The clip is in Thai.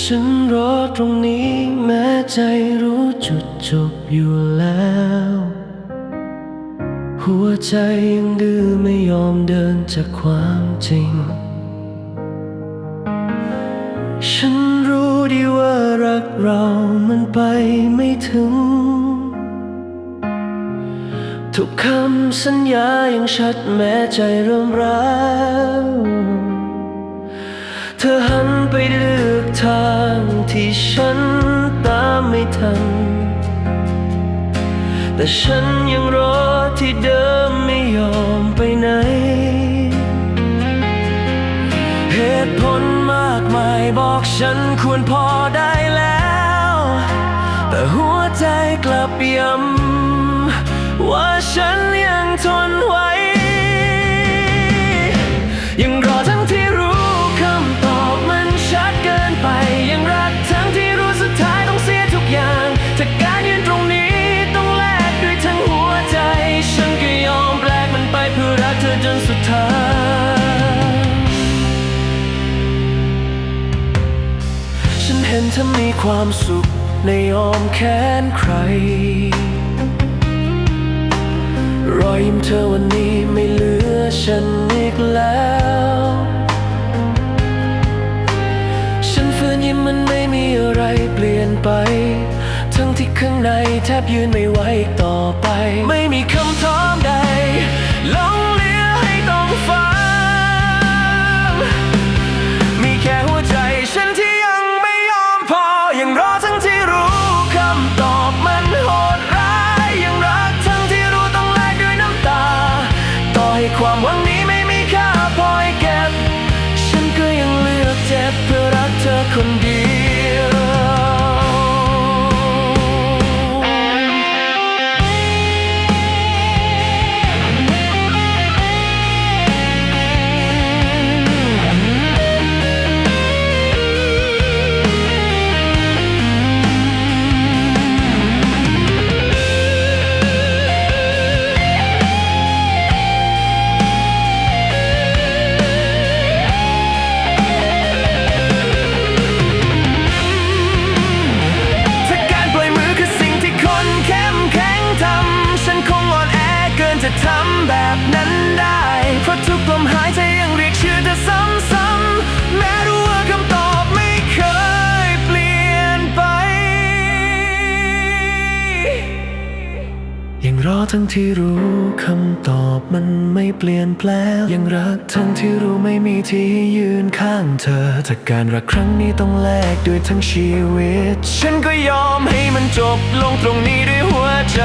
ฉันรอตรงนี้แม้ใจรู้จุดจบอยู่แล้ว หัวใจยังดื้อไม่ยอมเดินจากความจริง ฉันรู้ดีว่ารักเรามันไปไม่ถึง ทุกคำสัญญายังชัดแม้ใจเริ่มร้าว เธอหันไปเลือ ทางที่ฉันตามไม่ทัน แต่ฉันยังรอที่เดิมไม่ยอมไปไหน เหตุผลมากมายบอกฉันควรพอได้แล้ว แต่หัวใจกลับย้ำว่าฉันยังทน ความสุขในอ้อมแขนใคร รอยยิ้มเธอวันนี้ไม่เหลือฉันอีกแล้ว ฉันฝืนยิ้มมันไม่มีอะไรเปลี่ยนไป ทั้งที่ข้างในแทบยืนไม่ไหวอีกต่อไป ไม่มีคำถามใดลง ความหวังนี้ไม่มีค่าพอให้เก็บ ฉันก็ยังเลือกเจ็บเพื่อรักเธอคนเดียว ทั้งที่รู้คำตอบมันไม่เปลี่ยนแปลงยังรักทั้งที่รู้ไม่มีที่ยืนข้างเธอถ้าการรักครั้งนี้ต้องแลกด้วยทั้งชีวิต ฉันก็ยอมให้มันจบลงตรงนี้ด้วยหัวใจ